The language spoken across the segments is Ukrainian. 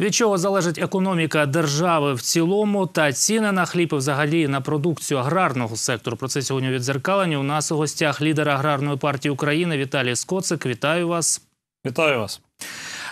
Від чого залежить економіка держави в цілому та ціни на хліб і взагалі на продукцію аграрного сектору? Про це сьогодні відзеркалені. У нас у гостях лідер аграрної партії України Віталій Скоцик. Вітаю вас. Вітаю вас.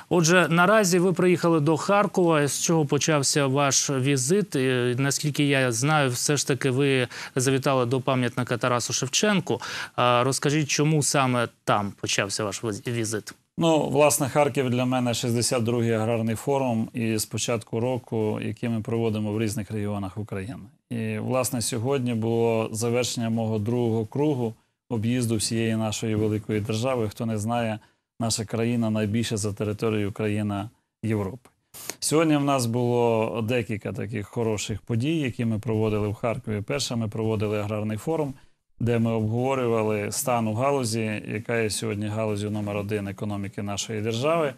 Отже, наразі ви приїхали до Харкова. З чого почався ваш візит? Наскільки я знаю, все ж таки ви завітали до пам'ятника Тарасу Шевченку. Розкажіть, чому саме там почався ваш візит? Ну, власне, Харків для мене 62-й аграрний форум і з початку року, який ми проводимо в різних регіонах України. І власне сьогодні було завершення мого другого кругу об'їзду всієї нашої великої держави. Хто не знає, наша країна найбільша за територією країна Європи. Сьогодні в нас було декілька таких хороших подій, які ми проводили в Харкові. Перше, ми проводили аграрний форум де ми обговорювали стан у галузі, яка є сьогодні галузю номер один економіки нашої держави.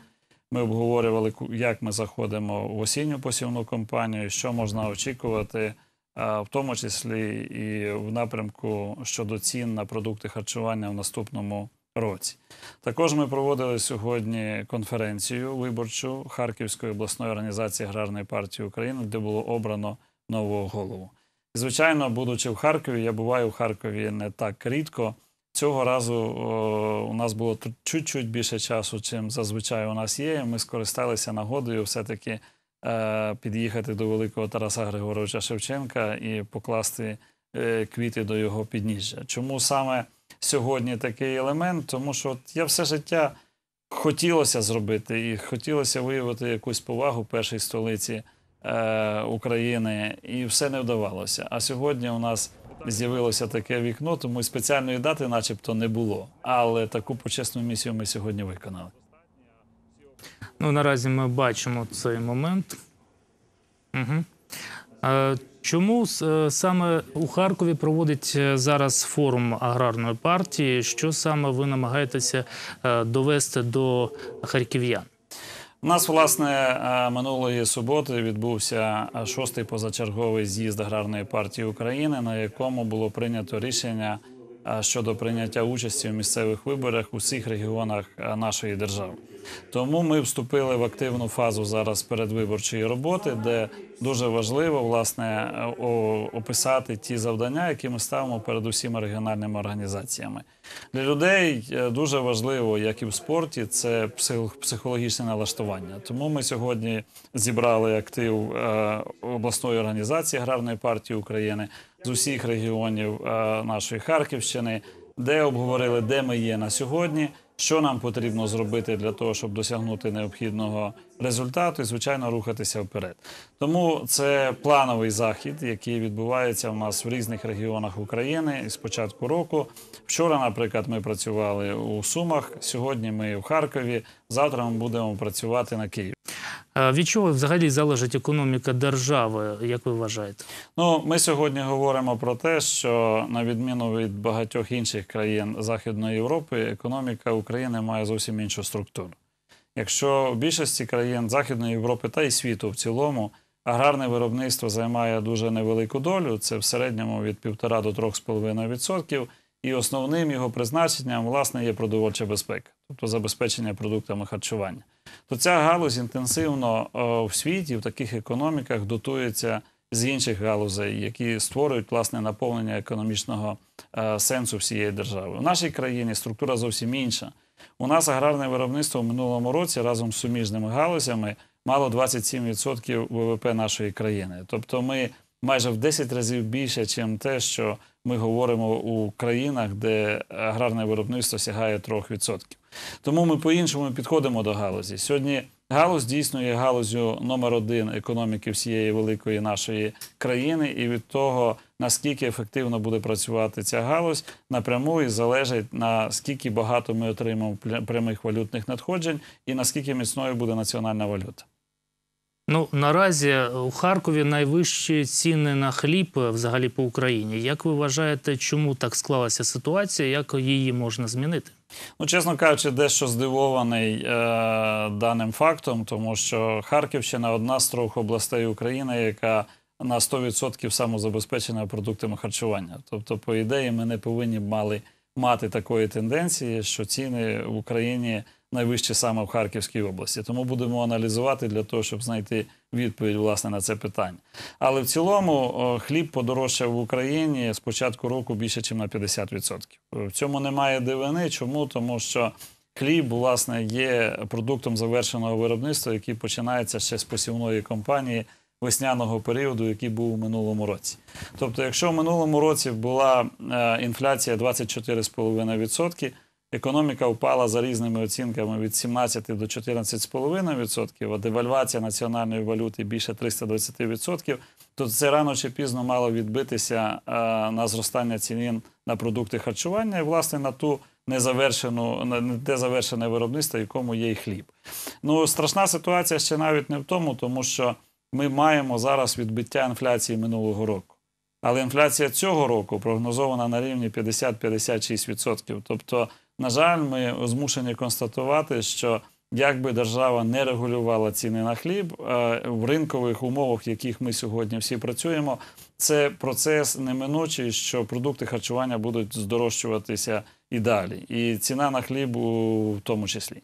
Ми обговорювали, як ми заходимо в осінню посівну кампанію, що можна очікувати, в тому числі і в напрямку щодо цін на продукти харчування в наступному році. Також ми проводили сьогодні конференцію виборчу Харківської обласної організації аграрної партії України, де було обрано нового голову. Звичайно, будучи в Харкові, я буваю в Харкові не так рідко. Цього разу о, у нас було чуть-чуть більше часу, чим зазвичай у нас є. Ми скористалися нагодою все-таки е, під'їхати до великого Тараса Григоровича Шевченка і покласти е, квіти до його підніжжя. Чому саме сьогодні такий елемент? Тому що от я все життя хотілося зробити і хотілося виявити якусь повагу першій столиці. Е, України, і все не вдавалося. А сьогодні у нас з'явилося таке вікно, тому спеціальної дати, начебто, не було. Але таку почесну місію ми сьогодні виконали. Ну, наразі ми бачимо цей момент. Угу. Чому е, саме у Харкові проводить е, зараз форум аграрної партії? Що саме ви намагаєтеся довести до харків'ян? У нас, власне, е, минулої суботи відбувся шостий позачерговий з'їзд аграрної партії України, на якому було прийнято рішення е, щодо прийняття участі в місцевих виборах у всіх регіонах нашої держави. Тому ми вступили в активну фазу зараз передвиборчої роботи, де дуже важливо власне описати ті завдання, які ми ставимо перед усіма регіональними організаціями. Для людей е, дуже важливо, як і в спорті, це психологічне налаштування. Тому ми сьогодні зібрали актив е, обласної організації аграрної партії України з усіх регіонів е, нашої Харківщини, де обговорили, де ми є на сьогодні що нам потрібно зробити для того, щоб досягнути необхідного результату і звичайно рухатися вперед. Тому це плановий захід, який відбувається у нас в різних регіонах України з початку року. Вчора, наприклад, ми працювали у Сумах. Сьогодні ми в Харкові. Завтра ми будемо працювати на Києві. Від чого взагалі залежить економіка держави, як ви вважаєте? Ну, ми сьогодні говоримо про те, що на відміну від багатьох інших країн Західної Європи, економіка України має зовсім іншу структуру. Якщо в більшості країн Західної Європи та й світу в цілому аграрне виробництво займає дуже невелику долю, це в середньому від 1,5 до 3,5%, і основним його призначенням власне є продовольча безпека, тобто забезпечення продуктами харчування то ця галузь інтенсивно в світі в таких економіках дотується з інших галузей, які створюють власне наповнення економічного е, сенсу всієї держави. У нашій країні структура зовсім інша. У нас аграрне виробництво в минулому році разом з суміжними галузями мало 27% ВВП нашої країни. Тобто, ми майже в 10 разів більше, ніж те, що ми говоримо у країнах, де аграрне виробництво сягає 3%. Тому ми по-іншому підходимо до галузі. Сьогодні галузь дійсно є галузю номер один економіки всієї великої нашої країни, і від того, наскільки ефективно буде працювати ця галузь, напряму і залежить наскільки багато ми отримаємо прямих валютних надходжень і наскільки міцною буде національна валюта. Ну наразі у Харкові найвищі ціни на хліб е, взагалі по Україні. Як ви вважаєте, чому так склалася ситуація? Як її можна змінити? Ну, чесно кажучи, дещо здивований е, даним фактом, тому що Харківщина одна з трьох областей України, яка на 100% самозабезпечена продуктами харчування. Тобто, по ідеї, ми не повинні мали мати такої тенденції, що ціни в Україні найвищі саме в Харківській області. Тому будемо аналізувати для того, щоб знайти відповідь власне на це питання. Але в цілому хліб подорожчав в Україні з початку року більше, ніж на 50%. В цьому немає дивини. Чому? Тому що хліб, власне, є продуктом завершеного виробництва, який починається ще з посівної кампанії весняного періоду, який був у минулому році. Тобто, якщо в минулому році була е, інфляція 24,5%, економіка впала за різними оцінками від 17 до 14,5%, а девальвація національної валюти більше 320%, то це рано чи пізно мало відбитися е, на зростання цін на продукти харчування і, власне, на ту незавершену, на те завершене виробництво, якому є і хліб. Ну, страшна ситуація ще навіть не в тому, тому що ми маємо зараз відбиття інфляції минулого року. Але інфляція цього року прогнозована на рівні 50-56%. Тобто, на жаль, ми змушені констатувати, що якби держава не регулювала ціни на хліб е, в ринкових умовах, в яких ми сьогодні всі працюємо, це процес неминучий, що продукти харчування будуть здорожчуватися і далі. І ціна на хліб у тому числі.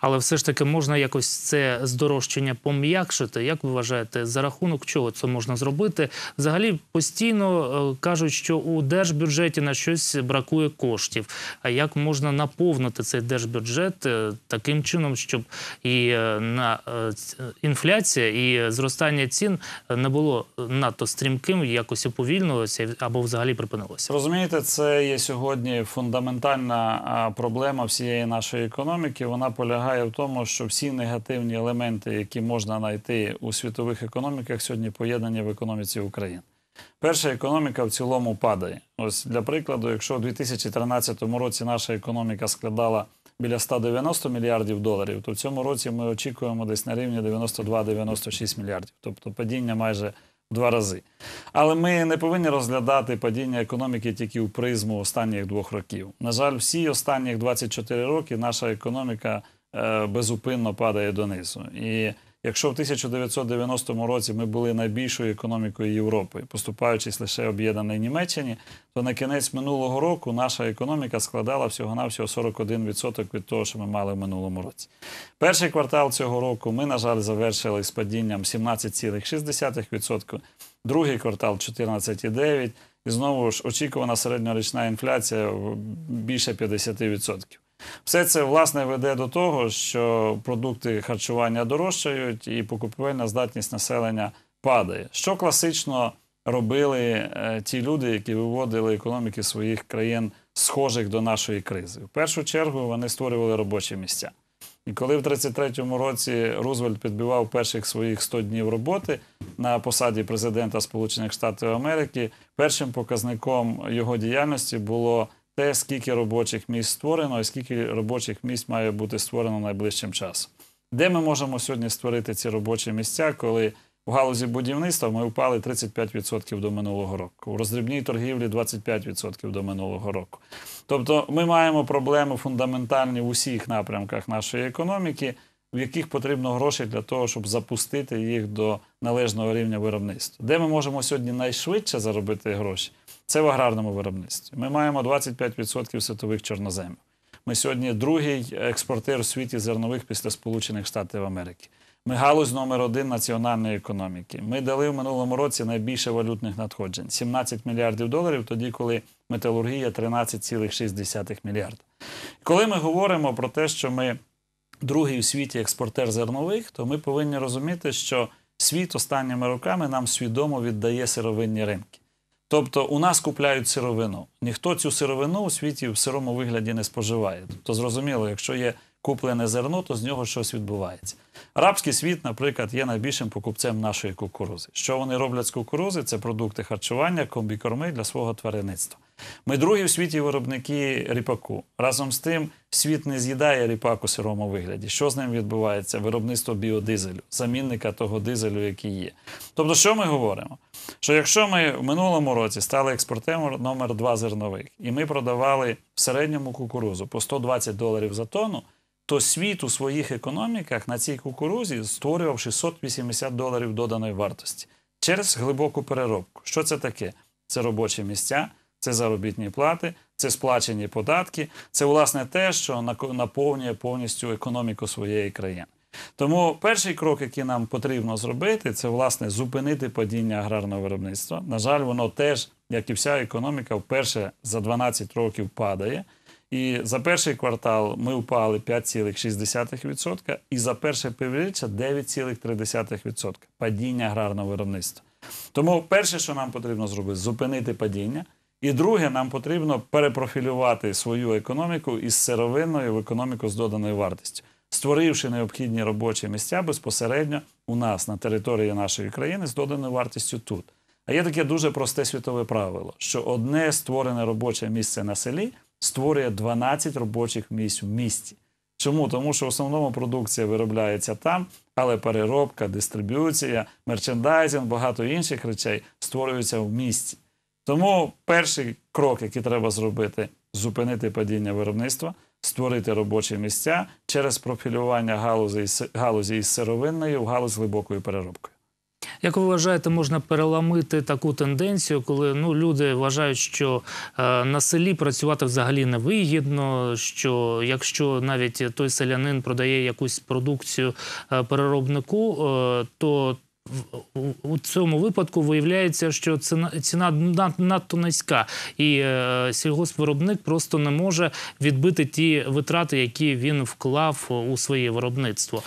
Але все ж таки можна якось це здорожчання пом'якшити. Як ви вважаєте, за рахунок чого це можна зробити? Взагалі постійно е, кажуть, що у держбюджеті на щось бракує коштів. А як можна наповнити цей держбюджет е, таким чином, щоб і е, на інфляція і зростання цін не було надто стрімким, якось уповільнилося або взагалі припинилося? Розумієте, це є сьогодні фундаментальна проблема всієї нашої економіки. Вона полягає в тому, що всі негативні елементи, які можна знайти у світових економіках, сьогодні поєднані в економіці України. Перша економіка в цілому падає. Ось для прикладу, якщо у 2013 році наша економіка складала біля 190 мільярдів доларів, то в цьому році ми очікуємо десь на рівні 92-96 мільярдів, тобто падіння майже в два рази. Але ми не повинні розглядати падіння економіки тільки в призму останніх двох років. На жаль, всі останніх 24 роки наша економіка безупинно падає донизу. І якщо в 1990 році ми були найбільшою економікою Європи, поступаючись лише об'єднаній Німеччині, то на кінець минулого року наша економіка складала всього-навсього 41% від того, що ми мали в минулому році. Перший квартал цього року ми, на жаль, завершили з падінням 17,6%, другий квартал 14,9%, і знову ж очікувана середньорічна інфляція більше 50%. Все це власне веде до того, що продукти харчування дорожчають і покупівельна здатність населення падає. Що класично робили е, ті люди, які виводили економіки своїх країн, схожих до нашої кризи. В першу чергу вони створювали робочі місця. І коли в 33-му році Рузвельт підбивав перших своїх 100 днів роботи на посаді президента Сполучених Штатів Америки, першим показником його діяльності було те, скільки робочих місць створено і скільки робочих місць має бути створено найближчим часом. Де ми можемо сьогодні створити ці робочі місця, коли в галузі будівництва ми впали 35% до минулого року, у роздрібній торгівлі 25% до минулого року. Тобто ми маємо проблеми фундаментальні в усіх напрямках нашої економіки, в яких потрібно гроші для того, щоб запустити їх до належного рівня виробництва. Де ми можемо сьогодні найшвидше заробити гроші? Це в аграрному виробництві. Ми маємо 25% світових чорноземів. Ми сьогодні другий експортер у світі зернових після Сполучених Штатів Америки. Ми галузь номер один національної економіки. Ми дали в минулому році найбільше валютних надходжень 17 мільярдів доларів, тоді коли металургія 13,6 мільярда. Коли ми говоримо про те, що ми другий у світі експортер зернових, то ми повинні розуміти, що світ останніми роками нам свідомо віддає сировинні ринки. Тобто у нас купляють сировину. Ніхто цю сировину у світі в сирому вигляді не споживає. Тобто, зрозуміло, якщо є куплене зерно, то з нього щось відбувається. Арабський світ, наприклад, є найбільшим покупцем нашої кукурузи. Що вони роблять з кукурузи? Це продукти харчування, комбікорми для свого тваринництва. Ми другі в світі виробники ріпаку. Разом з тим, світ не з'їдає ріпак у сирому вигляді. Що з ним відбувається? Виробництво біодизелю, замінника того дизелю, який є. Тобто, що ми говоримо? Що якщо ми в минулому році стали експортером номер 2 зернових, і ми продавали в середньому кукурузу по 120 доларів за тонну, то світ у своїх економіках на цій кукурузі створював 680 доларів доданої вартості. через глибоку переробку. Що це таке? Це робочі місця, це заробітні плати, це сплачені податки, це власне те, що наповнює повністю економіку своєї країни. Тому перший крок, який нам потрібно зробити, це власне зупинити падіння аграрного виробництва. На жаль, воно теж, як і вся економіка, вперше за 12 років падає. І за перший квартал ми впали 5,6% і за перше півріччя 9,3% падіння аграрного виробництва. Тому перше, що нам потрібно зробити, зупинити падіння. І друге, нам потрібно перепрофілювати свою економіку із сировинної в економіку з доданою вартістю, створивши необхідні робочі місця безпосередньо у нас на території нашої країни з доданою вартістю тут. А є таке дуже просте світове правило, що одне створене робоче місце на селі створює 12 робочих місць в місті. Чому? Тому що в основному продукція виробляється там, але переробка, дистриб'юція, мерчендайзинг, багато інших речей створюються в місті. Тому перший крок, який треба зробити, зупинити падіння виробництва, створити робочі місця через профілювання галузі, галузі із сировинної в галузь глибокою переробкою. Як ви вважаєте, можна переламити таку тенденцію, коли ну люди вважають, що е, на селі працювати взагалі не вигідно, що якщо навіть той селянин продає якусь продукцію е, переробнику, е, то у- цьому випадку виявляється, що ціна, ціна надто низька, і е, сільгоспвиробник просто не може відбити ті витрати, які він вклав у своє виробництво.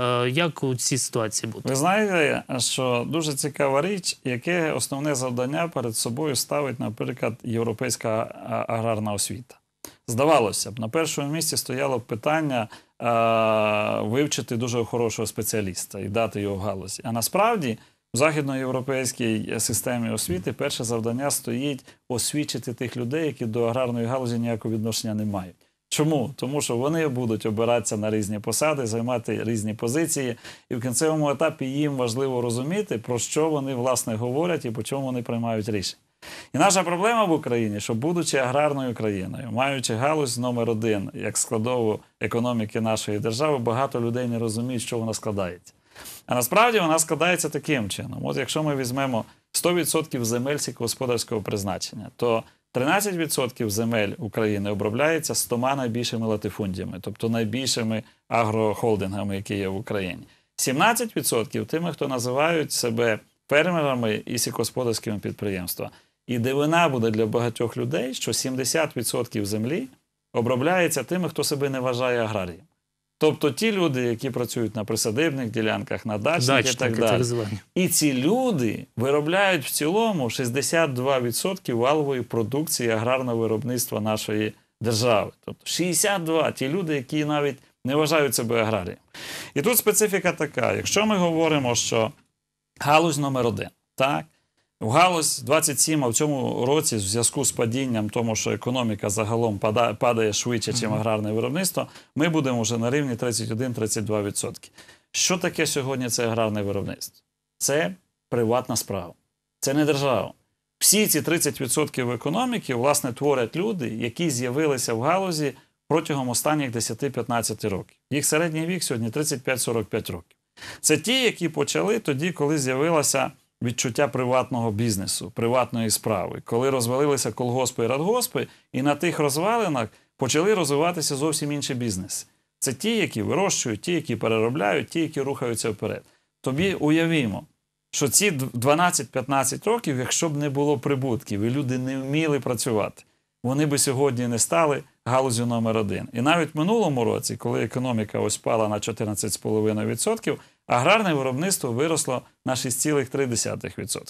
Е, як у цій ситуації бути? Ви знаєте, що дуже цікава річ, яке основне завдання перед собою ставить, наприклад, європейська аграрна освіта. Здавалося б, на першому місці стояло питання а, вивчити дуже хорошого спеціаліста і дати його в галузі. А насправді в західноєвропейській системі освіти перше завдання стоїть освічити тих людей, які до аграрної галузі ніякого відношення не мають. Чому? Тому що вони будуть обиратися на різні посади, займати різні позиції, і в кінцевому етапі їм важливо розуміти, про що вони власне говорять і по чому вони приймають рішення. І наша проблема в Україні, що будучи аграрною країною, маючи галузь номер один як складову економіки нашої держави, багато людей не розуміють, що вона складається. А насправді вона складається таким чином: от якщо ми візьмемо 100% земель сільськогосподарського призначення, то 13% земель України обробляється 100 найбільшими латифундіями, тобто найбільшими агрохолдингами, які є в Україні. 17% тими, хто називають себе фермерами і сільськогосподарськими підприємствами. І дивина буде для багатьох людей, що 70% землі обробляється тими, хто себе не вважає аграрієм. Тобто ті люди, які працюють на присадибних ділянках, на дачних і так далі. І ці люди виробляють в цілому 62% валової продукції аграрного виробництва нашої держави. Тобто 62 ті люди, які навіть не вважають себе аграрієм. І тут специфіка така: якщо ми говоримо, що галузь номер один, так. В галузь 27, а в цьому році, в зв'язку з падінням, тому що економіка загалом падає швидше, ніж аграрне виробництво, ми будемо вже на рівні 31-32%. Що таке сьогодні це аграрне виробництво? Це приватна справа, це не держава. Всі ці 30% економіки, власне, творять люди, які з'явилися в галузі протягом останніх 10-15 років. Їх середній вік сьогодні 35-45 років. Це ті, які почали тоді, коли з'явилося відчуття приватного бізнесу, приватної справи, коли розвалилися колгоспи і радгоспи, і на тих розвалинах почали розвиватися зовсім інші бізнеси. Це ті, які вирощують, ті, які переробляють, ті, які рухаються вперед. Тобі уявімо, що ці 12-15 років, якщо б не було прибутків, і люди не вміли працювати, вони би сьогодні не стали галузю номер один. І навіть в минулому році, коли економіка ось пала на 14,5%, аграрне виробництво виросло на 6,3%.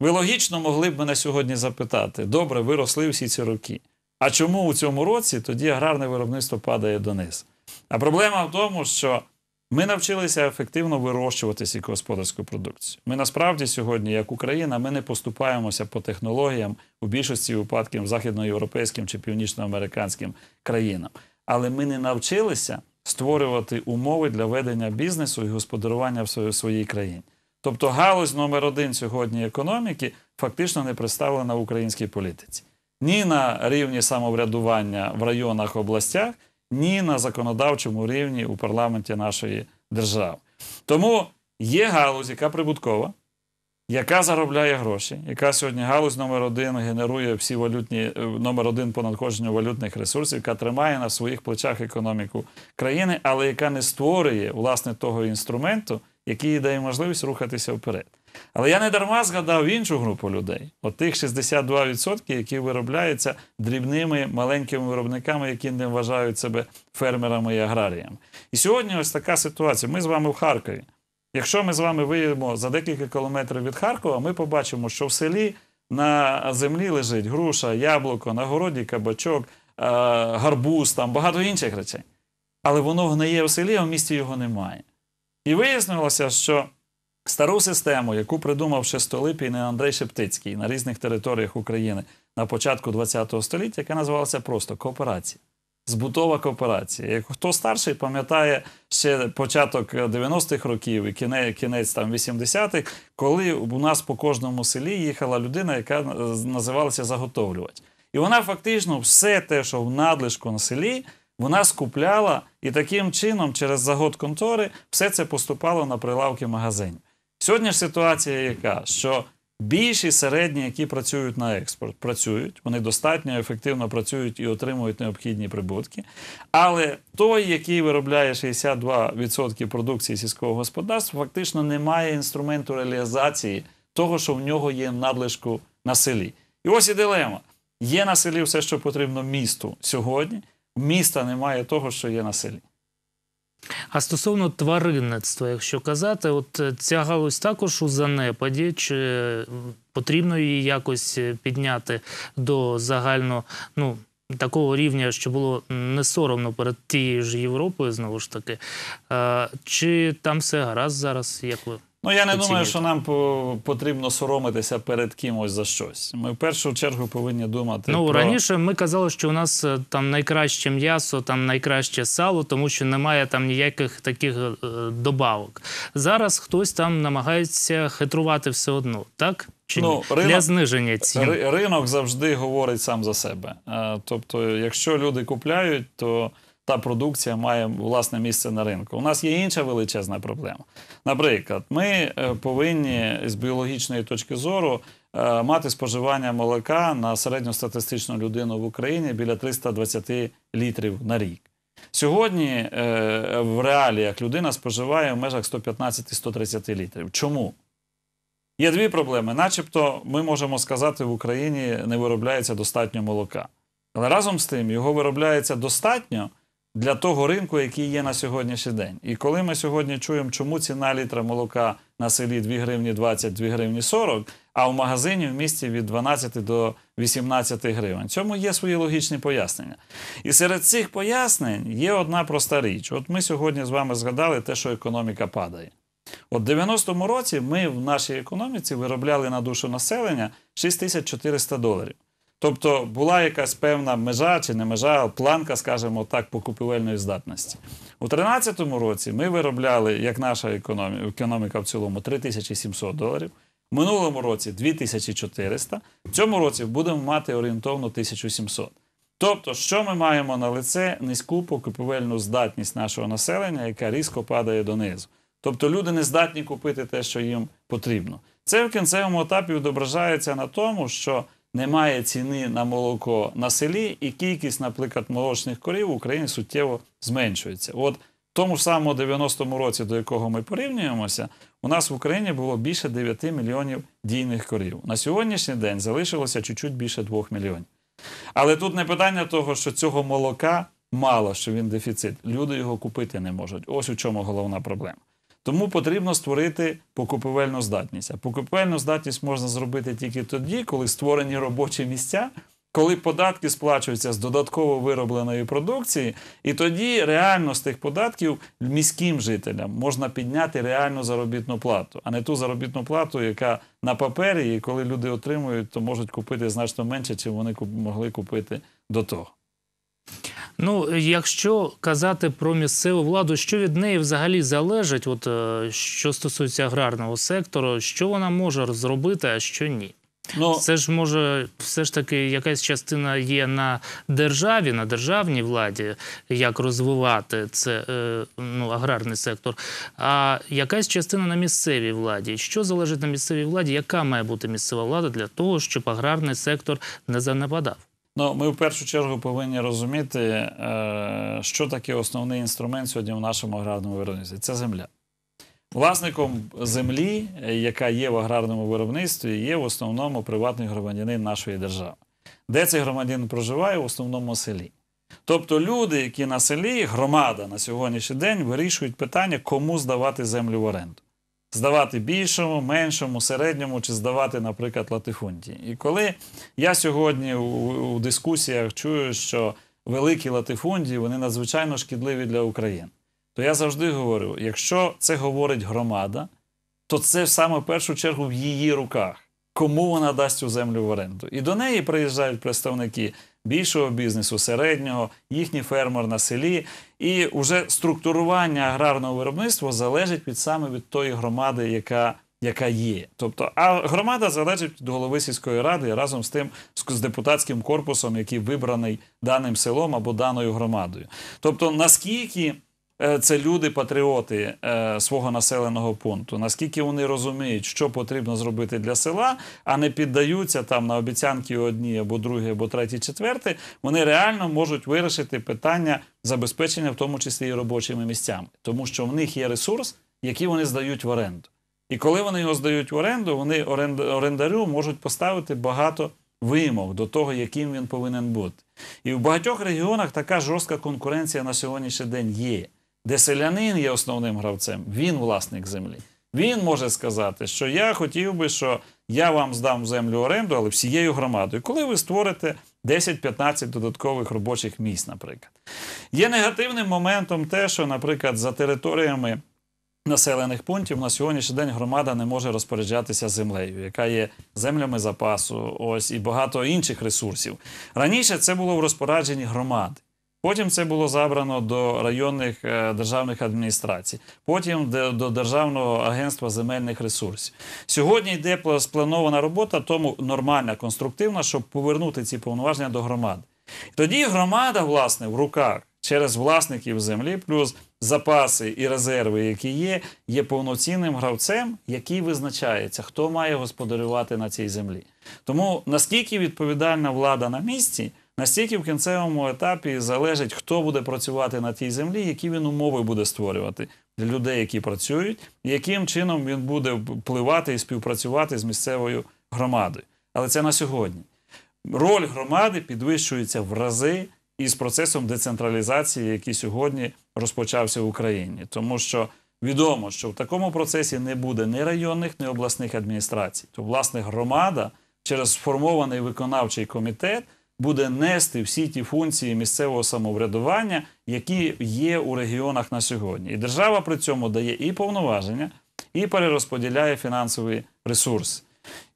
Ви логічно могли б мене сьогодні запитати: добре, ви росли всі ці роки. А чому у цьому році тоді аграрне виробництво падає донизу? А проблема в тому, що ми навчилися ефективно вирощувати сільськогосподарську продукцію. Ми насправді сьогодні, як Україна, ми не поступаємося по технологіям у більшості випадків західноєвропейським чи північноамериканським країнам. Але ми не навчилися створювати умови для ведення бізнесу і господарювання в своїй- країні. Тобто галузь номер один сьогодні економіки фактично не представлена в українській політиці. Ні на рівні самоврядування в районах, областях, ні на законодавчому рівні у парламенті нашої держави. Тому є галузь, яка прибуткова, яка заробляє гроші, яка сьогодні галузь номер один генерує всі валютні е, номер один по надходженню валютних ресурсів, яка тримає на своїх плечах економіку країни, але яка не створює власне того інструменту, який дає можливість рухатися вперед. Але я не дарма згадав іншу групу людей, от тих 62%, які виробляються дрібними маленькими виробниками, які не вважають себе фермерами і аграріями. І сьогодні ось така ситуація. Ми з вами в Харкові. Якщо ми з вами виїдемо за декілька кілометрів від Харкова, ми побачимо, що в селі на землі лежить груша, яблуко, на городі кабачок, е, гарбуз, там багато інших речей. Але воно гниє в селі, а в місті його немає. І вияснилося, що стару систему, яку придумав ще Столипін і Андрей Шептицький на різних територіях України на початку ХХ століття, яка називалася просто кооперація. Збутова кооперація. Як хто старший пам'ятає ще початок 90-х років і кінець, кінець там 80-х, коли у нас по кожному селі їхала людина, яка е, називалася заготовлювач. І вона фактично все те, що в надлишку на селі, вона скупляла і таким чином, через загод контори, все це поступало на прилавки магазинів. Сьогодні ж ситуація яка? Що більші середні, які працюють на експорт, працюють, вони достатньо ефективно працюють і отримують необхідні прибутки. Але той, який виробляє 62% продукції сільського господарства, фактично не має інструменту реалізації того, що в нього є надлишку на селі. І ось і дилема. Є на селі все, що потрібно місту сьогодні. Міста немає того, що є на селі. А стосовно тваринництва, якщо казати, от е, ця галузь також у занепаді, чи потрібно її якось е, підняти до загально ну, такого рівня, що було не соромно перед тією ж Європою, знову ж таки. Е, Чи там все гаразд зараз, як ви? Ну, я не думаю, що нам по- потрібно соромитися перед кимось за щось. Ми в першу чергу повинні думати. Ну про... раніше ми казали, що у нас е, там найкраще м'ясо, там найкраще сало, тому що немає там ніяких таких е, добавок. Зараз хтось там намагається хитрувати все одно, так? Чи Ну, ні? ринок- для зниження цін? Ринок завжди говорить сам за себе. Е, Тобто, якщо люди купляють, то та продукція має власне місце на ринку. У нас є інша величезна проблема. Наприклад, ми е, повинні з біологічної точки зору е, мати споживання молока на середньостатистичну людину в Україні біля 320 літрів на рік. Сьогодні е, в реаліях людина споживає в межах 115-130 літрів. Чому? Є дві проблеми. Начебто, ми можемо сказати, в Україні не виробляється достатньо молока. Але разом з тим його виробляється достатньо для того ринку, який є на сьогоднішній день. І коли ми сьогодні чуємо, чому ціна літра молока на селі 2 гривні 20, 2 гривні 40, а в магазині в місті від 12 до 18 гривень. Цьому є свої логічні пояснення. І серед цих пояснень є одна проста річ. От ми сьогодні з вами згадали те, що економіка падає. От в 90-му році ми в нашій економіці виробляли на душу населення 6400 доларів. Тобто була якась певна межа чи не межа, планка, скажімо так, покупівельної здатності. У 2013 році ми виробляли, як наша економі- економіка в цілому, 3700 доларів. В минулому році 2400. В цьому році будемо мати орієнтовно 1700. Тобто, що ми маємо на лице низьку покупівельну здатність нашого населення, яка різко падає донизу. Тобто люди не здатні купити те, що їм потрібно. Це в кінцевому етапі відображається на тому, що немає ціни на молоко на селі, і кількість, наприклад, молочних корів в Україні суттєво зменшується. От в тому ж самому 90-му році, до якого ми порівнюємося, у нас в Україні було більше 9 мільйонів дійних корів. На сьогоднішній день залишилося чуть-чуть більше 2 мільйонів. Але тут не питання того, що цього молока мало, що він дефіцит. Люди його купити не можуть. Ось у чому головна проблема. Тому потрібно створити покупівельну здатність. А покупівельну здатність можна зробити тільки тоді, коли створені робочі місця, коли податки сплачуються з додатково виробленої продукції, і тоді реально з тих податків міським жителям можна підняти реальну заробітну плату, а не ту заробітну плату, яка на папері, і коли люди отримують, то можуть купити значно менше, чим вони могли купити до того. Ну, якщо казати про місцеву владу, що від неї взагалі залежить, от е, що стосується аграрного сектору, що вона може зробити, а що ні? Ну, Це ж може, все ж таки, якась частина є на державі, на державній владі, як розвивати це е, ну, аграрний сектор, а якась частина на місцевій владі. Що залежить на місцевій владі? Яка має бути місцева влада для того, щоб аграрний сектор не занепадав? Ну, ми в першу чергу повинні розуміти, е, що таке основний інструмент сьогодні в нашому аграрному виробництві. Це земля. Власником землі, яка є в аграрному виробництві, є в основному приватний громадянин нашої держави. Де цей громадянин проживає? В основному селі. Тобто люди, які на селі, громада на сьогоднішній день вирішують питання, кому здавати землю в оренду. Здавати більшому, меншому, середньому чи здавати, наприклад, латифундії. І коли я сьогодні у, у дискусіях чую, що великі латифундії вони надзвичайно шкідливі для України, то я завжди говорю: якщо це говорить громада, то це саме в першу чергу в її руках. Кому вона дасть цю землю в оренду? І до неї приїжджають представники більшого бізнесу, середнього, їхній фермер на селі. І вже структурування аграрного виробництва залежить від саме від тої громади, яка, яка є. Тобто, а громада залежить від голови сільської ради разом з тим з депутатським корпусом, який вибраний даним селом або даною громадою. Тобто, наскільки це люди патріоти е, свого населеного пункту, наскільки вони розуміють, що потрібно зробити для села, а не піддаються там на обіцянки одні або другі, або треті, четверті, вони реально можуть вирішити питання забезпечення, в тому числі і робочими місцями, тому що в них є ресурс, який вони здають в оренду. І коли вони його здають в оренду, вони оренд- орендарю можуть поставити багато вимог до того, яким він повинен бути. І в багатьох регіонах така жорстка конкуренція на сьогоднішній день є, де селянин є основним гравцем, він власник землі. Він може сказати, що я хотів би, що я вам здам землю оренду, але всією громадою. Коли ви створите 10-15 додаткових робочих місць, наприклад. Є негативним моментом те, що, наприклад, за територіями населених пунктів на сьогоднішній день громада не може розпоряджатися землею, яка є землями запасу, ось і багато інших ресурсів. Раніше це було в розпорядженні громади. Потім це було забрано до районних е, державних адміністрацій, потім до, Державного агентства земельних ресурсів. Сьогодні йде спланована робота, тому нормальна, конструктивна, щоб повернути ці повноваження до громади. Тоді громада, власне, в руках через власників землі, плюс запаси і резерви, які є, є повноцінним гравцем, який визначається, хто має господарювати на цій землі. Тому наскільки відповідальна влада на місці, настільки в кінцевому етапі залежить, хто буде працювати на тій землі, які він умови буде створювати для людей, які працюють, яким чином він буде впливати і співпрацювати з місцевою громадою. Але це на сьогодні. Роль громади підвищується в рази із процесом децентралізації, який сьогодні розпочався в Україні. Тому що відомо, що в такому процесі не буде ні районних, ні обласних адміністрацій. То, власне, громада через сформований виконавчий комітет буде нести всі ті функції місцевого самоврядування, які є у регіонах на сьогодні. І держава при цьому дає і повноваження, і перерозподіляє фінансові ресурси.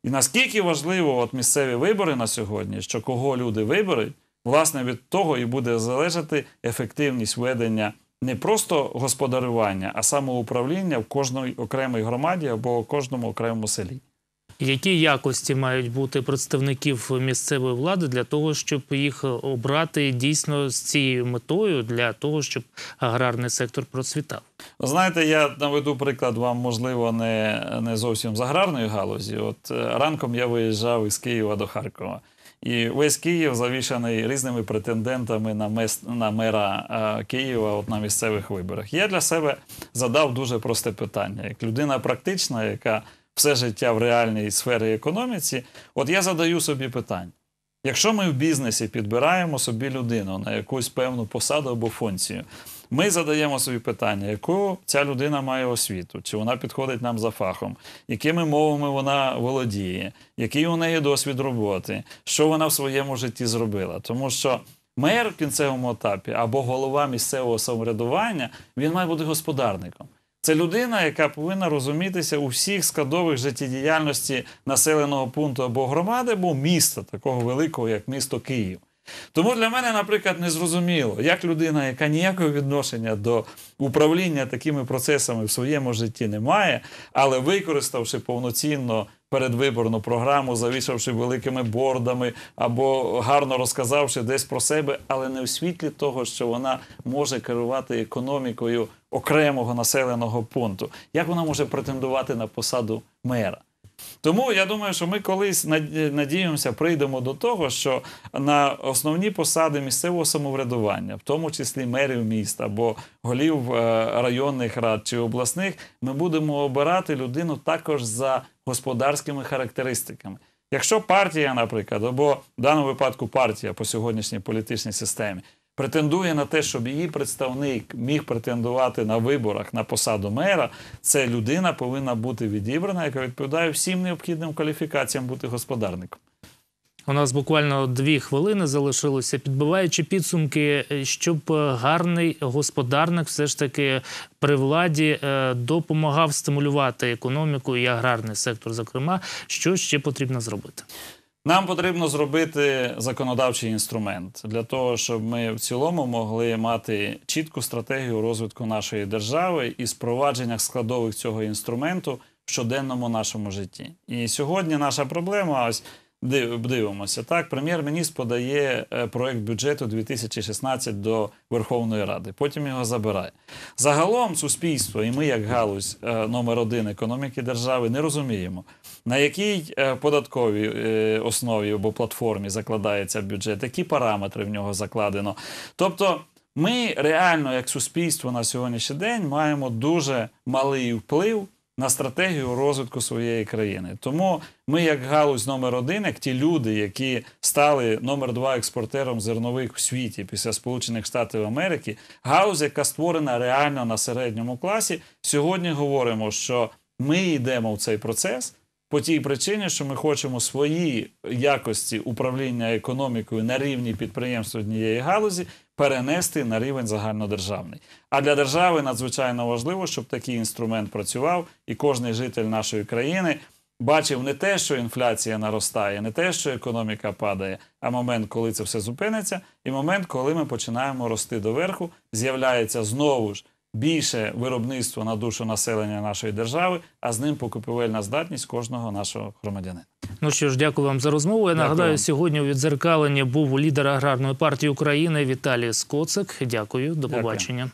І наскільки важливо от місцеві вибори на сьогодні, що кого люди виберуть, власне від того і буде залежати ефективність ведення не просто господарювання, а самоуправління в кожній окремій громаді або в кожному окремому селі. Які якості мають бути представників місцевої влади для того, щоб їх обрати дійсно з цією метою для того, щоб аграрний сектор процвітав? Знаєте, я наведу приклад вам, можливо, не, не зовсім з аграрної галузі. От е, ранком я виїжджав із Києва до Харкова. І весь Київ завішаний різними претендентами на, мес, на мера е, Києва от на місцевих виборах. Я для себе задав дуже просте питання. Як людина практична, яка все життя в реальній сфері економіці, от я задаю собі питання. Якщо ми в бізнесі підбираємо собі людину на якусь певну посаду або функцію, ми задаємо собі питання, яку ця людина має освіту, чи вона підходить нам за фахом, якими мовами вона володіє, який у неї досвід роботи, що вона в своєму житті зробила. Тому що мер в кінцевому етапі або голова місцевого самоврядування він має бути господарником. Це людина, яка повинна розумітися у всіх складових життєдіяльності населеного пункту або громади, або міста, такого великого, як місто Київ. Тому для мене, наприклад, не зрозуміло, як людина, яка ніякого відношення до управління такими процесами в своєму житті не має, але використавши повноцінно передвиборну програму, завішавши великими бордами або гарно розказавши десь про себе, але не у світлі того, що вона може керувати економікою окремого населеного пункту. Як вона може претендувати на посаду мера? Тому я думаю, що ми колись над- надіємося, прийдемо до того, що на основні посади місцевого самоврядування, в тому числі мерів міст або голів е, районних рад чи обласних, ми будемо обирати людину також за господарськими характеристиками. Якщо партія, наприклад, або в даному випадку партія по сьогоднішній політичній системі претендує на те, щоб її представник міг претендувати на виборах на посаду мера, це людина повинна бути відібрана, яка відповідає всім необхідним кваліфікаціям бути господарником. У нас буквально дві хвилини залишилося. Підбиваючи підсумки, щоб е, гарний господарник все ж таки при владі е, допомагав стимулювати економіку і аграрний сектор, зокрема, що ще потрібно зробити? Нам потрібно зробити законодавчий інструмент для того, щоб ми в цілому могли мати чітку стратегію розвитку нашої держави і спровадження складових цього інструменту в щоденному нашому житті. І сьогодні наша проблема ось. Див- Дивимося, так. Прем'єр-міністр подає е, проект бюджету 2016 до Верховної Ради, потім його забирає. Загалом суспільство, і ми, як галузь е, номер один економіки держави, не розуміємо, на якій е, податковій основі або платформі закладається бюджет, які параметри в нього закладено. Тобто, ми реально, як суспільство на сьогоднішній день, маємо дуже малий вплив на стратегію розвитку своєї країни. Тому ми, як галузь номер один, як ті люди, які стали номер два експортером зернових в світі після Сполучених Штатів Америки, галузь, яка створена реально на середньому класі, сьогодні говоримо, що ми йдемо в цей процес. По тій причині, що ми хочемо свої якості управління економікою на рівні підприємств однієї галузі перенести на рівень загальнодержавний. А для держави надзвичайно важливо, щоб такий інструмент працював, і кожний житель нашої країни бачив не те, що інфляція наростає, не те, що економіка падає, а момент, коли це все зупиниться, і момент, коли ми починаємо рости доверху, з'являється знову ж більше виробництво на душу населення нашої держави, а з ним покупівельна здатність кожного нашого громадянина. Ну що ж, дякую вам за розмову. Я Дякую нагадаю, сьогодні у відзеркаленні був лідер аграрної партії України Віталій Скоцик. Дякую, до Дякую. побачення.